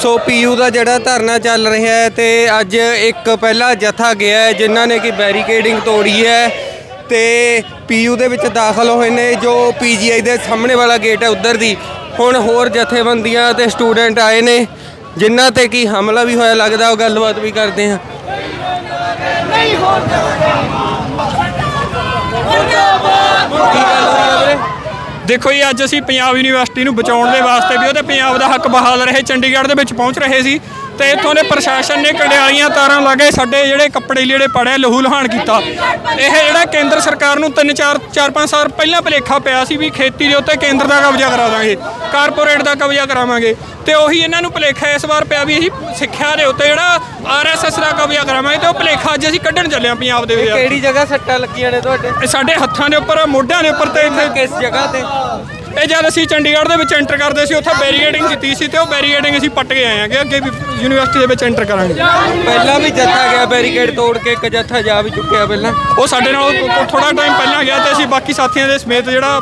ਸੋ PU ਦਾ ਜਿਹੜਾ ਧਰਨਾ ਚੱਲ ਰਿਹਾ ਹੈ ਤੇ ਅੱਜ ਇੱਕ ਪਹਿਲਾ ਜਥਾ ਗਿਆ ਹੈ ਜਿਨ੍ਹਾਂ ਨੇ ਕਿ ਬੈਰੀਕੇਡਿੰਗ ਤੋੜੀ ਹੈ ਤੇ ਪੀਯੂ ਦੇ ਵਿੱਚ ਦਾਖਲ ਹੋਏ ਨੇ ਜੋ ਪੀਜੀਆਈ ਦੇ ਸਾਹਮਣੇ ਵਾਲਾ ਗੇਟ ਹੈ ਉਧਰ ਦੀ। ਹੁਣ ਹੋਰ ਜਥੇਬੰਦੀਆਂ ਤੇ ਸਟੂਡੈਂਟ ਆਏ ਨੇ, ਜਿਨ੍ਹਾਂ ਤੇ ਕੀ ਹਮਲਾ ਵੀ ਹੋਇਆ ਲੱਗਦਾ, ਉਹ ਗੱਲਬਾਤ ਵੀ ਕਰਦੇ ਹਾਂ। ਕੀ ਗੱਲ ਹੋ ਰਹੀ ਹੈ ਵੀਰੇ ਦੇਖੋ ਜੀ, ਅੱਜ ਅਸੀਂ ਪੰਜਾਬ ਯੂਨੀਵਰਸਿਟੀ ਨੂੰ ਬਚਾਉਣ ਦੇ ਵਾਸਤੇ ਵੀ ਉਹਦੇ ਪੰਜਾਬ ਦਾ ਹੱਕ ਬਹਾਲ ਰਹੇ, ਚੰਡੀਗੜ੍ਹ ਦੇ ਵਿੱਚ ਪਹੁੰਚ ਰਹੇ ਸੀ। ਤੇ ਇੱਥੋਂ ਦੇ ਪ੍ਰਸ਼ਾਸਨ ਨੇ ਕੰਡਿਆਲੀਆਂ ਤਾਰਾਂ ਲਾ ਕੇ ਸਾਡੇ ਜਿਹੜੇ ਕੱਪੜੇ ਲੀੜੇ ਪੜੇ ਲਹੂ ਲਹਾਨ ਕੀਤਾ। ਇਹ ਜਿਹੜਾ ਕੇਂਦਰ ਸਰਕਾਰ ਨੂੰ 3 4 4 5 ਸਾਲ ਪਹਿਲਾਂ ਭਲੇਖਾ ਪਿਆ ਸੀ ਵੀ ਖੇਤੀ ਦੇ ਉੱਤੇ ਕੇਂਦਰ ਦਾ ਕਬਜ਼ਾ ਕਰਾ ਦਾਂਗੇ ਕਾਰਪੋਰੇਟ ਦਾ ਕਬਜ਼ਾ ਕਰਾਵਾਂਗੇ ਤੇ ਉਹੀ ਇਹਨਾਂ ਨੂੰ ਭਲੇਖਾ ਇਸ ਵਾਰ ਪਿਆ ਵੀ ਅਸੀਂ ਸਿੱਖਿਆ ਦੇ ਉੱਤੇ ਜਿਹੜਾ ਆਰਐਸਐਸ ਦਾ ਕਬਜ਼ਾ ਕਰਾਵਾਂਗੇ ਤੇ ਉਹ ਭਲੇਖਾ ਅੱਜ ਅਸੀਂ ਕੱਢਣ ਚੱਲੇ ਹਾਂ ਪੰਜਾਬ ਦੇ ਵਿੱਚ ਕਿਹੜੀ ਜਗ੍ਹਾ ਸੱਟਾਂ ਲੱਗੀਆਂ ਨੇ ਤੁਹਾਡੇ? ਸਾਡੇ ਹੱਥਾਂ ਦੇ ਉੱਪਰ ਮੋਢਿਆਂ ਦੇ ਉੱਪਰ ਤੇ ਕਿਸ ਜਗ੍ਹਾ ਤੇ? ਇਹ ਜਦ ਅਸੀਂ ਚੰਡੀਗੜ੍ਹ ਦੇ ਵਿੱਚ ਐਂਟਰ ਕਰਦੇ ਸੀ ਉੱਥੇ ਬੈਰੀਕੇਡਿੰਗ ਕੀਤੀ ਸੀ ਤੇ ਉਹ ਬੈਰੀਕੇਡਿੰਗ ਅਸੀਂ ਪੱਟ ਕੇ ਆਏ ਆਂਗੇ ਅੱਗੇ ਵੀ ਯੂਨੀਵਰਸਿਟੀ ਦੇ ਵਿੱਚ ਐਂਟਰ ਕਰਾਂਗੇ। ਪਹਿਲਾਂ ਵੀ ਜੱਥਾ ਗਿਆ ਬੈਰੀਕੇਡ ਤੋੜ ਕੇ ਇੱਕ ਜੱਥਾ ਜਾ ਵੀ ਚੁੱਕਿਆ ਪਹਿਲਾਂ। ਉਹ ਸਾਡੇ ਨਾਲ ਥੋੜਾ ਟਾਈਮ ਪਹਿਲਾਂ ਗਿਆ ਤੇ ਅਸੀਂ ਬਾਕੀ ਸਾਥੀਆਂ ਦੇ ਸਮੇਤ ਜਿਹੜਾ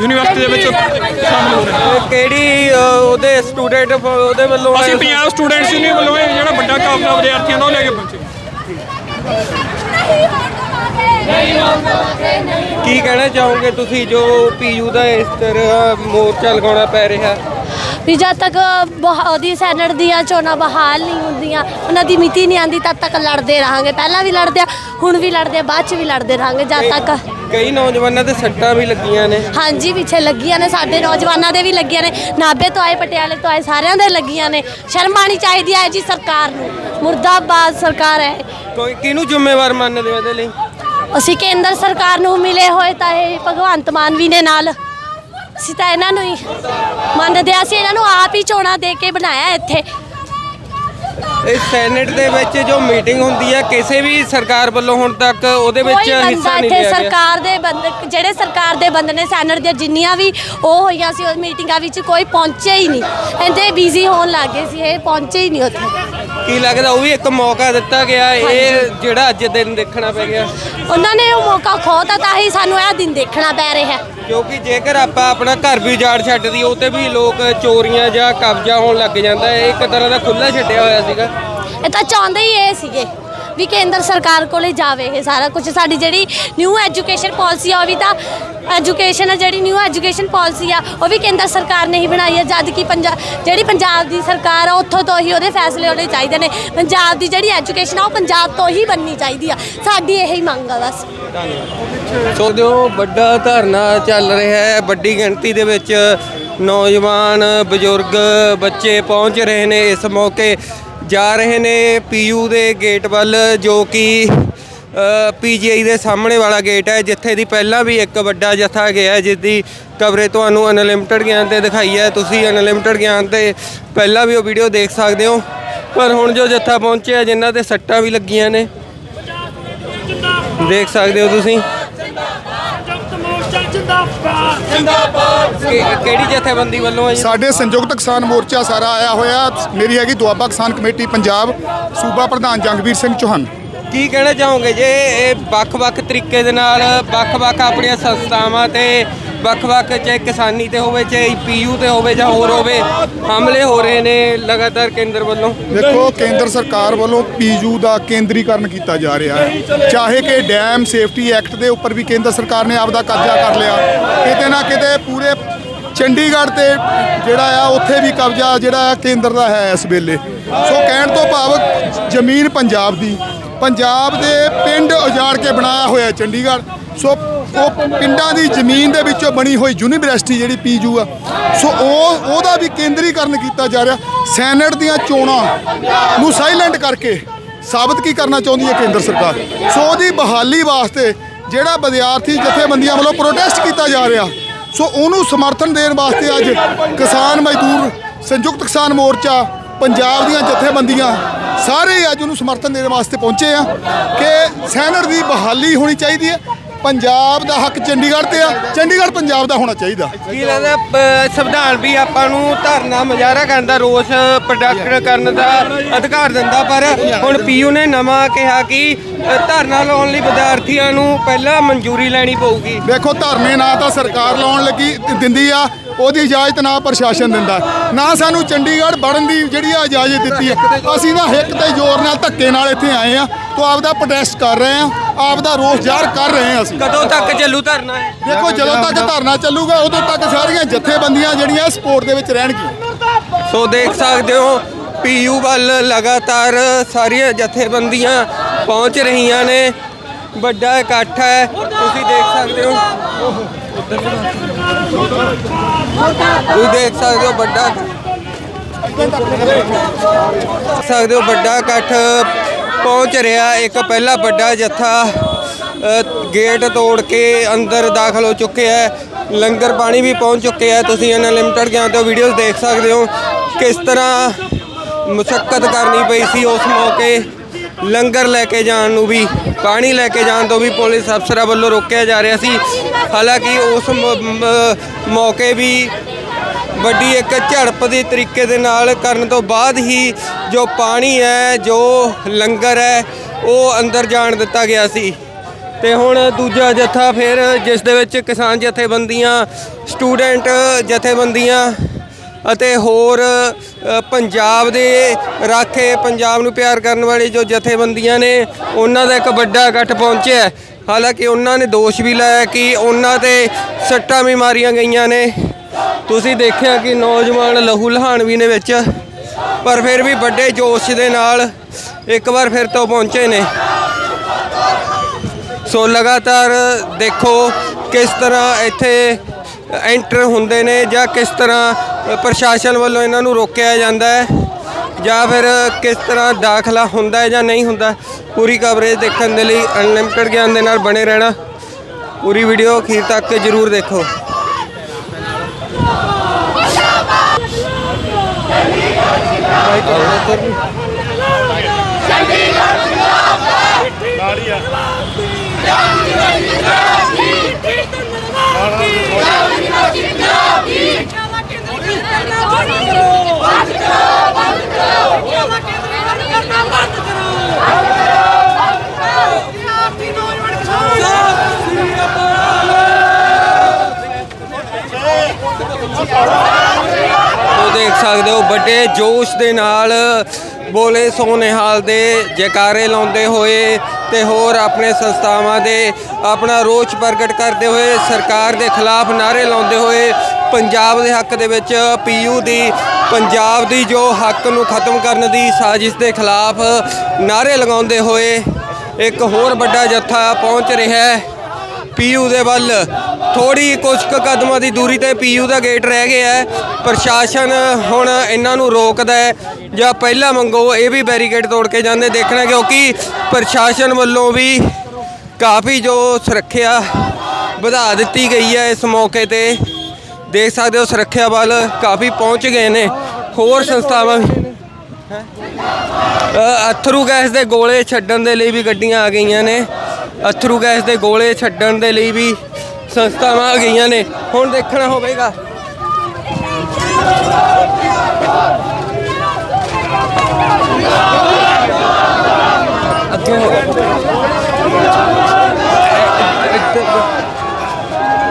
ਯੂਨੀਵਰਸਿਟੀ ਦੇ ਵਿੱਚ ਸ਼ਾਮਲ ਹੋ ਰਹੇ ਕਿਹੜੀ ਉਹਦੇ ਸਟੂਡੈਂਟ ਉਹਦੇ ਵੱਲੋਂ ਅਸੀਂ? ਪੰਜਾਬ ਸਟੂਡੈਂਟਸ ਯੂਨੀਅਨ ਵੱਲੋਂ ਇਹ ਜਿਹੜਾ ਵੱਡਾ ਕਾਫਲਾ ਵਿਦਿਆਰਥੀਆਂ ਦਾ ਉਹ ਲੈ ਕੇ ਪਹੁੰਚੇ। ਕੀ ਕਹਿਣਾ ਚਾਹੋਗੇ ਤੁਸੀਂ ਜੋ ਪੀਯੂ ਦਾ ਇਸ ਤਰ੍ਹਾਂ ਮੋਰਚਾ ਲਗਾਉਣਾ ਪੈ ਰਿਹਾ? ਵੀ ਜਦ ਤੱਕ ਬਹਾ- ਉਹਦੀ ਸੈਨੇਟ ਦੀਆਂ ਚੋਣਾਂ ਬਹਾਲ ਨਹੀਂ ਹੁੰਦੀਆਂ ਉਹਨਾਂ ਦੀ ਮਿਤੀ ਨਹੀਂ ਆਂਦੀ ਤਦ ਤੱਕ ਲੜਦੇ ਰਹਾਂਗੇ। ਪਹਿਲਾਂ ਵੀ ਲੜਦੇ ਆ ਹੁਣ ਵੀ ਲੜਦੇ ਆ ਬਾਅਦ ਚ ਵੀ ਲੜਦੇ ਰਹਾਂਗੇ ਜਦ ਤੱਕ ਕਈ ਨੌਜਵਾਨਾਂ ਤੇ ਸੱਟਾਂ ਵੀ ਲੱਗੀਆਂ ਨੇ। ਹਾਂਜੀ ਪਿੱਛੇ ਲੱਗੀਆਂ ਨੇ ਸਾਡੇ ਨੌਜਵਾਨਾਂ ਦੇ ਵੀ ਲੱਗੀਆਂ ਨੇ ਨਾਭੇ ਤੋਂ ਆਏ ਪਟਿਆਲੇ ਤੋਂ ਆਏ ਸਾਰਿਆਂ ਦੇ ਲੱਗੀਆਂ ਨੇ। ਸ਼ਰਮ ਆਉਣੀ ਚਾਹੀਦੀ ਹੈ ਜੀ ਸਰਕਾਰ ਨੂੰ। ਮੁਰਦਾਬਾਦ ਸਰਕਾਰ ਹੈ। ਕੋਈ ਕਿਹਨੂੰ ਜ਼ਿੰਮੇਵਾਰ ਮੰਨਦੇ ਹੋ ਇਹਦੇ ਲਈ? ਅਸੀਂ ਕੇਂਦਰ ਸਰਕਾਰ ਨੂੰ ਮਿਲੇ ਹੋਏ ਤਾਂ ਇਹ ਭਗਵੰਤ ਮਾਨ ਵੀ ਨੇ ਨਾਲ ਅਸੀਂ ਤਾਂ ਇਹਨਾਂ ਨੂੰ ਹੀ ਮੰਨਦੇ ਹਾਂ। ਅਸੀਂ ਇਹਨਾਂ ਨੂੰ ਆਪ ਹੀ ਚੋਣਾਂ ਦੇ ਕੇ ਬਣਾਇਆ ਇੱਥੇ ਇਹ ਸੈਨੇਟ ਦੇ ਵਿੱਚ ਜੋ ਮੀਟਿੰਗ ਹੁੰਦੀ ਹੈ ਕਿਸੇ ਵੀ ਸਰਕਾਰ ਵੱਲੋਂ ਹੁਣ ਤੱਕ ਉਹਦੇ ਵਿੱਚ ਹਿੱਸਾ ਨਹੀਂ ਲਿਆ ਗਿਆ। ਸਰਕਾਰ ਦੇ ਬੰਦ ਜਿਹੜੇ ਸਰਕਾਰ ਦੇ ਬੰਦੇ ਨੇ ਸੈਨੇਟ ਦੀਆਂ ਜਿੰਨੀਆਂ ਵੀ ਉਹ ਹੋਈਆਂ ਸੀ ਉਸ ਮੀਟਿੰਗਾਂ ਵਿੱਚ ਕੋਈ ਪਹੁੰਚਿਆ ਹੀ ਨਹੀਂ। ਇੰਦੇ ਬਿਜ਼ੀ ਹੋਣ ਲੱਗੇ ਸੀ ਇਹ ਪਹੁੰਚੇ ਹੀ ਨਹੀਂ ਉੱਥੇ। ਕੀ ਲੱਗਦਾ ਉਹ ਵੀ ਇੱਕ ਮੌਕਾ ਦਿੱਤਾ ਗਿਆ ਇਹ ਜਿਹੜਾ ਅੱਜ ਦਿਨ ਦੇਖਣਾ ਪੈ ਗਿਆ। ਉਹਨਾਂ ਨੇ ਉਹ ਮੌਕਾ ਖੋਤਾ ਤਾਂ ਹੀ ਸਾਨੂੰ ਇਹ ਦਿਨ ਦੇਖਣਾ ਪੈ ਰਿਹਾ। ਹੈ ਕਿਉਂਕਿ ਜੇਕਰ ਆਪਾਂ ਆਪਣਾ ਘਰ ਵੀ ਉਜਾੜ ਛੱਡ ਦਈਏ ਉਹ ਤੇ ਵੀ ਲੋਕ ਚੋਰੀਆਂ ਜਾਂ ਕਬਜ਼ਾ ਹੋਣ ਲੱਗ ਜਾਂਦਾ ਹੈ ਇਹ ਇੱਕ ਤਰ੍ਹਾਂ ਦਾ ਖੁੱਲਾ ਛੱਡਿਆ ਹੋਇਆ ਸੀਗਾ। ਇਹ ਤਾਂ ਚਾਹੁੰਦੇ ਹੀ ਇਹ ਸੀਗੇ ਵੀ ਕੇਂਦਰ ਸਰਕਾਰ ਕੋਲੇ ਜਾਵੇ ਇਹ ਸਾਰਾ ਕੁਝ ਸਾਡੀ ਜਿਹੜੀ ਨਿਊ ਐਜੂਕੇਸ਼ਨ ਪਾਲਿਸੀ ਆ, ਉਹ ਵੀ ਤਾਂ ਐਜੂਕੇਸ਼ਨ ਹੈ ਜਿਹੜੀ ਨਿਊ ਐਜੂਕੇਸ਼ਨ ਪਾਲਿਸੀ ਆ, ਉਹ ਵੀ ਕੇਂਦਰ ਸਰਕਾਰ ਨੇ ਹੀ ਬਣਾਈ ਹੈ ਜਦ ਕਿ ਪੰਜਾਬ ਜਿਹੜੀ ਪੰਜਾਬ ਦੀ ਸਰਕਾਰ ਆ, ਉੱਥੋਂ ਤੋਂ ਹੀ ਉਹਦੇ ਫੈਸਲੇ ਹੋਣੇ ਚਾਹੀਦੇ ਨੇ। ਪੰਜਾਬ ਦੀ ਜਿਹੜੀ ਐਜੂਕੇਸ਼ਨ ਆ, ਉਹ ਪੰਜਾਬ ਤੋਂ ਹੀ ਬਣਨੀ ਚਾਹੀਦੀ ਆ। ਸਾਡੀ ਇਹੀ ਮੰਗ ਆ ਬਸ। ਸੋ ਜੋ ਵੱਡਾ ਧਰਨਾ ਚੱਲ ਰਿਹਾ ਹੈ। ਵੱਡੀ ਗਿਣਤੀ ਦੇ ਵਿੱਚ ਨੌਜਵਾਨ, ਬਜ਼ੁਰਗ ਬੱਚੇ ਪਹੁੰਚ ਰਹੇ ਨੇ ਇਸ ਮੌਕੇ। ਜਾ ਰਹੇ ਨੇ ਪੀਯੂ ਦੇ ਗੇਟ ਵੱਲ, ਜੋ ਕਿ ਪੀਜੀਆਈ ਦੇ ਸਾਹਮਣੇ ਵਾਲਾ ਗੇਟ ਹੈ, ਜਿੱਥੇ ਦੀ ਪਹਿਲਾਂ ਵੀ ਇੱਕ ਵੱਡਾ ਜਥਾ ਗਿਆ ਜਿਸ ਦੀ ਕਵਰੇ ਤੁਹਾਨੂੰ ਅਨਲਿਮਟਿਡ ਗਿਆਨ ਤੇ ਦਿਖਾਈ ਹੈ। ਤੁਸੀਂ ਅਨਲਿਮਟਿਡ ਗਿਆਨ ਤੇ ਪਹਿਲਾਂ ਵੀ ਉਹ ਵੀਡੀਓ ਦੇਖ ਸਕਦੇ ਹੋ। ਪਰ ਹੁਣ ਜੋ ਜਥਾ ਪਹੁੰਚਿਆ, ਜਿਨ੍ਹਾਂ ਤੇ ਸੱਟਾਂ ਵੀ ਲੱਗੀਆਂ ਨੇ, ਦੇਖ ਸਕਦੇ ਹੋ ਤੁਸੀਂ। ਕਿਹੜੀ ਜਥੇਬੰਦੀ ਵੱਲੋਂ ਹੈ ਜੀ? ਸਾਡੇ ਸੰਯੁਕਤ ਕਿਸਾਨ ਮੋਰਚਾ ਸਾਰਾ ਆਇਆ ਹੋਇਆ। ਮੇਰੀ ਹੈਗੀ ਦੁਆਬਾ ਕਿਸਾਨ ਕਮੇਟੀ ਪੰਜਾਬ। ਸੂਬਾ ਪ੍ਰਧਾਨ ਜੰਗਵੀਰ ਸਿੰਘ ਚੌਹਾਨ। ਕੀ ਕਹਿਣਾ ਚਾਹੋਗੇ ਜੇ ਇਹ ਵੱਖ-ਵੱਖ ਤਰੀਕੇ ਦੇ ਨਾਲ ਵੱਖ-ਵੱਖ ਆਪਣੀਆਂ ਸੰਸਥਾਵਾਂ ਤੇ ਵੱਖ-ਵੱਖ ਚਾਹੇ ਕਿਸਾਨੀ ਤੇ ਹੋਵੇ, ਚਾਹੇ ਪੀਯੂ ਤੇ ਹੋਵੇ ਜਾਂ ਹੋਰ ਹੋਵੇ, ਹਮਲੇ ਹੋ ਰਹੇ ਨੇ ਲਗਾਤਾਰ ਕੇਂਦਰ ਵੱਲੋਂ? ਦੇਖੋ, ਕੇਂਦਰ ਸਰਕਾਰ ਵੱਲੋਂ ਪੀਯੂ ਦਾ ਕੇਂਦਰੀਕਰਨ ਕੀਤਾ ਜਾ ਰਿਹਾ ਹੈ। ਚਾਹੇ ਕਿ ਡੈਮ ਸੇਫਟੀ ਐਕਟ ਦੇ ਉੱਪਰ ਵੀ ਕੇਂਦਰ ਸਰਕਾਰ ਨੇ ਆਪਦਾ ਕਬਜ਼ਾ ਕਰ ਲਿਆ। ਕਿਤੇ ਨਾ ਕਿਤੇ ਪੂਰੇ ਚੰਡੀਗੜ੍ਹ ਤੇ ਜਿਹੜਾ ਆ, ਉੱਥੇ ਵੀ ਕਬਜ਼ਾ ਜਿਹੜਾ ਕੇਂਦਰ ਦਾ ਹੈ ਇਸ ਵੇਲੇ। ਸੋ ਕਹਿਣ ਤੋਂ ਭਾਵ ਜ਼ਮੀਨ ਪੰਜਾਬ ਦੀ ਪੰਜਾਬ ਦੇ ਪਿੰਡ ਉਜਾੜ ਕੇ ਬਣਾਇਆ ਹੋਇਆ ਚੰਡੀਗੜ੍ਹ। ਸੋ ਉਹ ਪਿੰਡਾਂ ਦੀ ਜ਼ਮੀਨ ਦੇ ਵਿੱਚੋਂ ਬਣੀ ਹੋਈ ਯੂਨੀਵਰਸਿਟੀ ਜਿਹੜੀ ਪੀਜੂ ਆ, ਸੋ ਉਹ, ਉਹਦਾ ਵੀ ਕੇਂਦਰੀਕਰਨ ਕੀਤਾ ਜਾ ਰਿਹਾ। ਸੈਨੇਟ ਦੀਆਂ ਚੋਣਾਂ ਨੂੰ ਸਾਇਲੈਂਟ ਕਰਕੇ ਸਾਬਤ ਕੀ ਕਰਨਾ ਚਾਹੁੰਦੀ ਹੈ ਕੇਂਦਰ ਸਰਕਾਰ? ਸੋ ਉਹਦੀ ਬਹਾਲੀ ਵਾਸਤੇ ਜਿਹੜਾ ਵਿਦਿਆਰਥੀ ਜਥੇਬੰਦੀਆਂ ਵੱਲੋਂ ਪ੍ਰੋਟੈਸਟ ਕੀਤਾ ਜਾ ਰਿਹਾ, ਸੋ ਉਹਨੂੰ ਸਮਰਥਨ ਦੇਣ ਵਾਸਤੇ ਅੱਜ ਕਿਸਾਨ ਮਜ਼ਦੂਰ ਸੰਯੁਕਤ ਕਿਸਾਨ ਮੋਰਚਾ ਪੰਜਾਬ ਦੀਆਂ ਜਥੇਬੰਦੀਆਂ ਸਾਰੇ ਅੱਜ ਉਹਨੂੰ ਸਮਰਥਨ ਦੇਣ ਵਾਸਤੇ ਪਹੁੰਚੇ ਆ ਕਿ ਸੈਨੇਟ ਦੀ ਬਹਾਲੀ ਹੋਣੀ ਚਾਹੀਦੀ ਹੈ। ਪੰਜਾਬ ਦਾ ਹੱਕ ਚੰਡੀਗੜ੍ਹ ਤੇ ਆ। ਚੰਡੀਗੜ੍ਹ ਪੰਜਾਬ ਦਾ ਹੋਣਾ ਚਾਹੀਦਾ। ਕੀ ਲੱਗਦਾ ਪ- ਸੰਵਿਧਾਨ ਵੀ ਆਪਾਂ ਨੂੰ ਧਰਨਾ ਮੁਜ਼ਾਹਰਾ ਕਰਨ ਦਾ ਰੋਸ ਪ੍ਰੋਡਕਟ ਕਰਨ ਦਾ ਅਧਿਕਾਰ ਦਿੰਦਾ ਪਰ ਹੁਣ ਪੀਯੂ ਨੇ ਨਵਾਂ ਕਿਹਾ ਕਿ ਅ, ਧਰਨਾ ਲਾਉਣ ਲਈ ਵਿਦਿਆਰਥੀਆਂ ਨੂੰ ਪਹਿਲਾਂ ਮਨਜ਼ੂਰੀ ਲੈਣੀ ਪਊਗੀ। ਦੇਖੋ ਧਰਨੇ ਨਾ ਤਾਂ ਸਰਕਾਰ ਲਾਉਣ ਲੱਗੀ ਦਿੰਦੀ ਆ ਉਹਦੀ ਇਜਾਜ਼ਤ ਨਾ ਪ੍ਰਸ਼ਾਸਨ ਦਿੰਦਾ। ਨਾ ਸਾਨੂੰ ਚੰਡੀਗੜ੍ਹ ਵੜਨ ਦੀ ਜਿਹੜੀ ਆ ਇਜਾਜ਼ਤ ਦਿੱਤੀ ਹੈ ਅਸੀਂ ਨਾ ਹਿੱਕ ਤੇ ਜ਼ੋਰ ਨਾਲ ਧੱਕੇ ਨਾਲ ਇੱਥੇ ਆਏ ਆ ਤੋਂ ਆਪਦਾ ਪ੍ਰੋਟੈਸਟ ਕਰ ਰਹੇ ਆ। ਆਪਦਾ ਰੋਸ ਜ਼ਾਹਰ ਕਰ ਰਹੇ ਆ ਅਸੀਂ। ਕਦੋਂ ਤੱਕ ਚੱਲੂ ਧਰਨਾ ਹੈ ਦੇਖੋ ਜਦੋਂ ਤੱਕ ਧਰਨਾ ਚੱਲੂਗਾ ਉਦੋਂ ਤੱਕ ਸਾਰੀਆਂ ਜਥੇਬੰਦੀਆਂ ਜਿਹੜੀਆਂ ਸਪੋਰਟ ਦੇ ਵਿੱਚ ਰਹਿਣਗੀਆਂ। ਸੋ ਦੇਖ ਸਕਦੇ ਹੋ ਪੀਯੂ ਵੱਲ ਲਗਾਤਾਰ ਸਾਰੀਆਂ ਜਥੇਬੰਦੀਆਂ ਪਹੁੰਚ ਰਹੀਆਂ ਨੇ। ਵੱਡਾ ਇਕੱਠ ਹੈ। ਤੁਸੀਂ ਦੇਖ ਸਕਦੇ ਹੋ। ਤੁਸੀਂ ਦੇਖ ਸਕਦੇ ਹੋ ਵੱਡਾ ਦੇਖ ਸਕਦੇ ਹੋ ਵੱਡਾ ਇਕੱਠ ਪਹੁੰਚ ਰਿਹਾ ਇੱਕ ਪਹਿਲਾ ਵੱਡਾ ਜੱਥਾ ਗੇਟ ਤੋੜ ਕੇ ਅੰਦਰ ਦਾਖਲ ਹੋ ਚੁੱਕੇ ਹੈ। ਲੰਗਰ ਪਾਣੀ ਵੀ ਪਹੁੰਚ ਚੁੱਕੇ ਹੈ। ਤੁਸੀਂ ਅਨਲਿਮਟਿਡ ਗਿਆਨ ਤੋਂ ਵੀਡੀਓਜ਼ ਦੇਖ ਸਕਦੇ ਹੋ ਕਿਸ ਤਰ੍ਹਾਂ ਮੁਸ਼ਕਲ ਕਰਨੀ ਪਈ ਸੀ ਉਸ ਮੌਕੇ। ਲੰਗਰ ਲੈ ਕੇ ਜਾਣ ਨੂੰ ਵੀ, ਪਾਣੀ ਲੈ ਕੇ ਜਾਣ ਤੋਂ ਵੀ ਪੁਲਿਸ ਅਫਸਰਾਂ ਵੱਲੋਂ ਰੋਕਿਆ ਜਾ ਰਿਹਾ ਸੀ। ਹਾਲਾਂਕਿ ਉਸ ਮੌਕੇ ਵੀ ਵੱਡੀ ਇੱਕ ਝੜਪ ਦੇ ਤਰੀਕੇ ਦੇ ਨਾਲ ਕਰਨ ਤੋਂ ਬਾਅਦ ਹੀ ਜੋ ਪਾਣੀ ਹੈ, ਜੋ ਲੰਗਰ ਹੈ, ਉਹ ਅੰਦਰ ਜਾਣ ਦਿੱਤਾ ਗਿਆ ਸੀ। ਤੇ ਹੁਣ ਦੂਜਾ ਜੱਥਾ ਫਿਰ ਜਿਸ ਦੇ ਵਿੱਚ ਕਿਸਾਨ ਜਥੇਬੰਦੀਆਂ, ਸਟੂਡੈਂਟ ਜਥੇਬੰਦੀਆਂ ਅਤੇ ਹੋਰ ਪੰਜਾਬ ਦੇ ਰਾਖੇ ਪੰਜਾਬ ਨੂੰ ਪਿਆਰ ਕਰਨ ਵਾਲੇ ਜੋ ਜਥੇਬੰਦੀਆਂ ਨੇ, ਉਹਨਾਂ ਦਾ ਇੱਕ ਵੱਡਾ ਇਕੱਠ ਪਹੁੰਚਿਆ ਹਾਲਾਂਕਿ ਉਹਨਾਂ ਨੇ ਦੋਸ਼ ਵੀ ਲਾਇਆ ਕਿ ਉਹਨਾਂ ਤੇ ਸੱਟਾਂ ਵੀ ਮਾਰੀਆਂ ਗਈਆਂ ਨੇ। ਤੁਸੀਂ ਦੇਖਿਆ ਕਿ ਨੌਜਵਾਨ ਲਹੂ ਲਹਾਨਵੀ ਨੇ ਵਿੱਚ, ਪਰ ਫਿਰ ਵੀ ਵੱਡੇ ਜੋਸ਼ ਦੇ ਨਾਲ ਇੱਕ ਵਾਰ ਫਿਰ ਤੋਂ ਪਹੁੰਚੇ ਨੇ। ਸੋ ਲਗਾਤਾਰ ਦੇਖੋ ਕਿਸ ਤਰ੍ਹਾਂ ਇੱਥੇ ਐਂਟਰ ਹੁੰਦੇ ਨੇ ਜਾਂ ਕਿਸ ਤਰ੍ਹਾਂ ਪ੍ਰਸ਼ਾਸਨ ਵੱਲੋਂ ਇਹਨਾਂ ਨੂੰ ਰੋਕਿਆ ਜਾਂਦਾ ਹੈ, ਜਾਂ ਫਿਰ ਕਿਸ ਤਰ੍ਹਾਂ ਦਾਖਲਾ ਹੁੰਦਾ ਹੈ ਜਾਂ ਨਹੀਂ ਹੁੰਦਾ, ਪੂਰੀ ਕਵਰੇਜ ਦੇਖਣ ਦੇ ਲਈ ਅਨਲਿਮਟਿਡ ਗਿਆਨ ਦੇ ਨਾਲ ਬਣੇ ਰਹਿਣਾ। ਪੂਰੀ ਵੀਡੀਓ ਅਖੀਰ ਤੱਕ ਜਰੂਰ ਦੇਖੋ। ਉਹ ਸਕਦੇ ਜੋਸ਼ ਦੇ ਨਾਲ ਬੋਲੇ ਸੋਨੇਹਾਲ ਦੇ ਜੈਕਾਰੇ ਲਾਉਂਦੇ ਹੋਏ ਤੇ ਹੋਰ ਆਪਣੇ ਸੰਸਥਾਵਾਂ ਦੇ ਆਪਣਾ ਰੋਸ ਪ੍ਰਗਟ ਕਰਦੇ ਹੋਏ ਸਰਕਾਰ ਦੇ ਖਿਲਾਫ ਨਾਰੇ ਲਾਉਂਦੇ ਹੋਏ ਪੰਜਾਬ ਦੇ ਹੱਕ ਦੇ ਵਿੱਚ ਪੀਯੂ ਦੀ, ਪੰਜਾਬ ਦੀ ਜੋ ਹੱਕ ਨੂੰ ਖਤਮ ਕਰਨ ਦੀ ਸਾਜ਼ਿਸ਼ ਦੇ ਖਿਲਾਫ ਨਾਰੇ ਲਗਾਉਂਦੇ ਹੋਏ ਇੱਕ ਹੋਰ ਵੱਡਾ ਜੱਥਾ ਪਹੁੰਚ ਰਿਹਾ ਹੈ। ਪੀਯੂ ਦੇ ਵੱਲ। ਥੋੜੀ ਕੁਝ ਕੁ ਕਦਮਾਂ ਦੀ ਦੂਰੀ ਤੇ ਪੀਯੂ ਦਾ ਗੇਟ ਰਹਿ ਗਿਆ ਹੈ। ਪ੍ਰਸ਼ਾਸਨ ਹੁਣ ਇਹਨਾਂ ਨੂੰ ਰੋਕਦਾ ਹੈ। ਜਾਂ ਪਹਿਲਾਂ ਮੰਗੋ ਇਹ ਵੀ ਬੈਰੀਕੇਡ ਤੋੜ ਕੇ ਜਾਂਦੇ ਦੇਖਣਾ ਕਿਉਂਕਿ ਪ੍ਰਸ਼ਾਸਨ ਵੱਲੋਂ ਵੀ ਕਾਫੀ ਜੋ ਸੁਰੱਖਿਆ ਵਧਾ ਦਿੱਤੀ ਗਈ ਹੈ ਇਸ ਮੌਕੇ ਤੇ। ਦੇਖ ਸਕਦੇ ਹੋ ਸੁਰੱਖਿਆ ਵੱਲ ਕਾਫੀ ਪਹੁੰਚ ਗਏ ਨੇ। ਹੋਰ ਸੰਸਥਾਵਾਂ ਵੀ ਅਥਰੂ ਗੈਸ ਦੇ ਗੋਲੇ ਛੱਡਣ ਦੇ ਲਈ ਵੀ ਗੱਡੀਆਂ ਆ ਗਈਆਂ ਨੇ। ਅਥਰੂ ਗੈਸ ਦੇ ਗੋਲੇ ਛੱਡਣ ਦੇ ਲਈ ਵੀ ਸੰਸਥਾਵਾਂ ਆ ਗਈਆਂ ਨੇ। ਹੁਣ ਦੇਖਣਾ ਹੋਵੇਗਾ।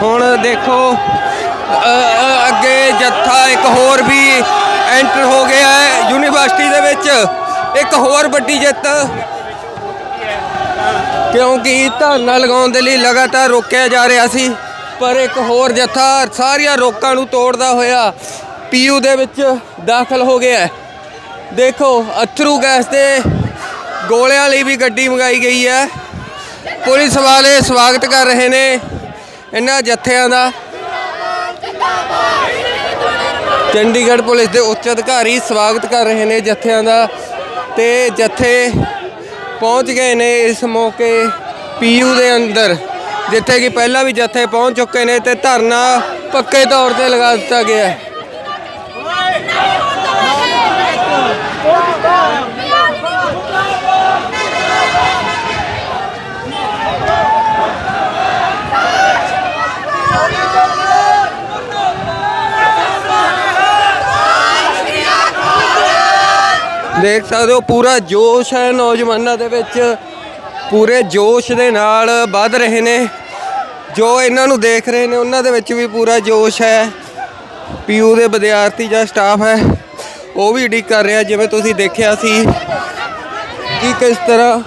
ਹੁਣ ਦੇਖੋ ਅੱਗੇ ਜੱਥਾ ਇੱਕ ਹੋਰ ਵੀ ਐਂਟਰ ਹੋ ਗਿਆ ਹੈ ਯੂਨੀਵਰਸਿਟੀ ਦੇ ਵਿੱਚ। ਇੱਕ ਹੋਰ ਵੱਡੀ ਜਿੱਤ ਕਿਉਂਕਿ ਧਰਨਾ ਲਗਾਉਣ ਦੇ ਲਈ ਲਗਾਤਾਰ ਰੋਕਿਆ ਜਾ ਰਿਹਾ ਸੀ, ਪਰ ਇੱਕ ਹੋਰ ਜੱਥਾ ਸਾਰੀਆਂ ਰੋਕਾਂ ਨੂੰ ਤੋੜਦਾ ਹੋਇਆ ਪੀਯੂ ਦੇ ਵਿੱਚ ਦਾਖਲ ਹੋ ਗਿਆ ਦੇਖੋ, ਅਥਰੂ ਗੈਸ ਦੇ ਗੋਲਿਆਂ ਲਈ ਵੀ ਗੱਡੀ ਮੰਗਾਈ ਗਈ ਹੈ। ਪੁਲਿਸ ਵਾਲੇ ਸਵਾਗਤ ਕਰ ਰਹੇ ਨੇ ਇਹਨਾਂ ਜੱਥਿਆਂ ਦਾ। ਚੰਡੀਗੜ੍ਹ ਪੁਲਿਸ ਦੇ ਉੱਚ ਅਧਿਕਾਰੀ ਸਵਾਗਤ ਕਰ ਰਹੇ ਨੇ ਜੱਥਿਆਂ ਦਾ ਤੇ ਜੱਥੇ ਪਹੁੰਚ ਗਏ ਨੇ ਇਸ ਮੌਕੇ ਪੀਯੂ ਦੇ ਅੰਦਰ, ਜਿੱਥੇ ਕਿ ਪਹਿਲਾਂ ਵੀ ਜੱਥੇ ਪਹੁੰਚ ਚੁੱਕੇ ਨੇ ਤੇ ਧਰਨਾ ਪੱਕੇ ਤੌਰ ਤੇ ਲਗਾ ਦਿੱਤਾ ਗਿਆ ਹੈ। ਦੇਖ ਸਕਦੇ ਹੋ, ਪੂਰਾ ਜੋਸ਼ ਹੈ ਨੌਜਵਾਨਾਂ ਦੇ ਵਿੱਚ। ਪੂਰੇ ਜੋਸ਼ ਦੇ ਨਾਲ ਵੱਧ ਰਹੇ ਨੇ। ਜੋ ਇਹਨਾਂ ਨੂੰ ਦੇਖ ਰਹੇ ਨੇ, ਉਹਨਾਂ ਦੇ ਵਿੱਚ ਵੀ ਪੂਰਾ ਜੋਸ਼ ਹੈ। ਪੀਯੂ ਦੇ ਵਿਦਿਆਰਥੀ ਜਾਂ ਸਟਾਫ ਹੈ, ਉਹ ਵੀ ਉਡੀਕ ਕਰ ਰਿਹਾ, ਜਿਵੇਂ ਤੁਸੀਂ ਦੇਖਿਆ ਸੀ ਕਿ ਕਿਸ ਤਰ੍ਹਾਂ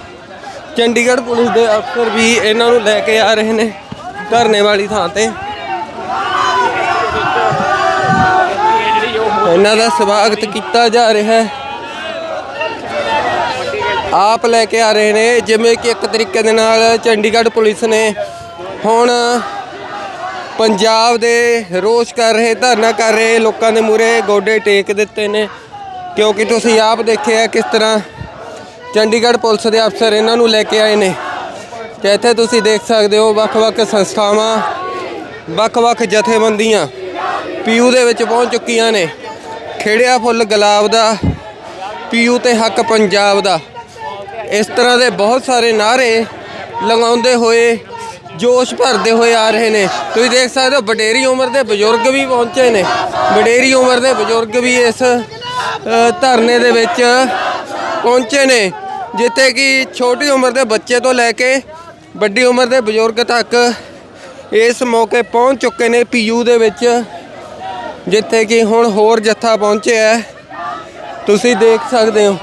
ਚੰਡੀਗੜ੍ਹ ਪੁਲਿਸ ਦੇ ਅਫਸਰ ਵੀ ਇਹਨਾਂ ਨੂੰ ਲੈ ਕੇ ਆ ਰਹੇ ਨੇ ਧਰਨੇ ਵਾਲੀ ਥਾਂ ਤੇ। ਇਹਨਾਂ ਦਾ ਸਵਾਗਤ ਕੀਤਾ ਜਾ ਰਿਹਾ ਹੈ। ਆਪ ਲੈ ਕੇ ਆ ਰਹੇ ਨੇ, ਜਿਵੇਂ ਕਿ ਇੱਕ ਤਰੀਕੇ ਦੇ ਨਾਲ ਚੰਡੀਗੜ੍ਹ ਪੁਲਿਸ ਨੇ ਹੁਣ ਪੰਜਾਬ ਦੇ ਰੋਸ਼ ਕਰ ਰਹੇ, ਧਰਨਾ ਕਰ ਰਹੇ, ਲੋਕਾਂ ਦੇ ਮੂਰੇ ਗੋਡੇ ਟੇਕ ਦਿੱਤੇ ਨੇ। ਕਿਉਂਕਿ ਤੁਸੀਂ ਆਪ ਦੇਖਿਆ ਕਿਸ ਤਰ੍ਹਾਂ ਚੰਡੀਗੜ੍ਹ ਪੁਲਿਸ ਦੇ ਅਫਸਰ ਇਹਨਾਂ ਨੂੰ ਲੈ ਕੇ ਆਏ ਨੇ। ਤੇ ਇੱਥੇ ਤੁਸੀਂ ਦੇਖ ਸਕਦੇ ਹੋ ਵੱਖ-ਵੱਖ ਸੰਸਥਾਵਾਂ, ਵੱਖ-ਵੱਖ ਜਥੇਬੰਦੀਆਂ ਪੀਯੂ ਦੇ ਵਿੱਚ ਪਹੁੰਚ ਚੁੱਕੀਆਂ ਨੇ। ਖੇੜਿਆ ਫੁੱਲ ਗੁਲਾਬ ਦਾ, ਪੀਯੂ ਤੇ ਹੱਕ ਪੰਜਾਬ ਦਾ। ਇਸ ਤਰ੍ਹਾਂ ਦੇ ਬਹੁਤ ਸਾਰੇ ਨਾਰੇ ਲਗਾਉਂਦੇ ਹੋਏ, ਜੋਸ਼ ਭਰਦੇ ਹੋਏ ਆ ਰਹੇ ਨੇ। ਤੁਸੀਂ ਦੇਖ ਸਕਦੇ ਹੋ, ਵਡੇਰੀ ਉਮਰ ਦੇ ਬਜ਼ੁਰਗ ਵੀ ਪਹੁੰਚੇ ਨੇ। ਵਡੇਰੀ ਉਮਰ ਦੇ ਬਜ਼ੁਰਗ ਵੀ ਇਸ ਧਰਨੇ ਦੇ ਵਿੱਚ ਪਹੁੰਚੇ ਨੇ। ਜਿੱਥੇ ਕਿ ਛੋਟੀ ਉਮਰ ਦੇ ਬੱਚੇ ਤੋਂ ਲੈ ਕੇ ਵੱਡੀ ਉਮਰ ਦੇ ਬਜ਼ੁਰਗ ਤੱਕ ਇਸ ਮੌਕੇ ਪਹੁੰਚ ਚੁੱਕੇ ਨੇ ਪੀਯੂ ਦੇ ਵਿੱਚ, ਜਿੱਥੇ ਕਿ ਹੁਣ ਹੋਰ ਜੱਥਾ ਪਹੁੰਚਿਆ ਤੁਸੀਂ ਦੇਖ ਸਕਦੇ ਹੋ।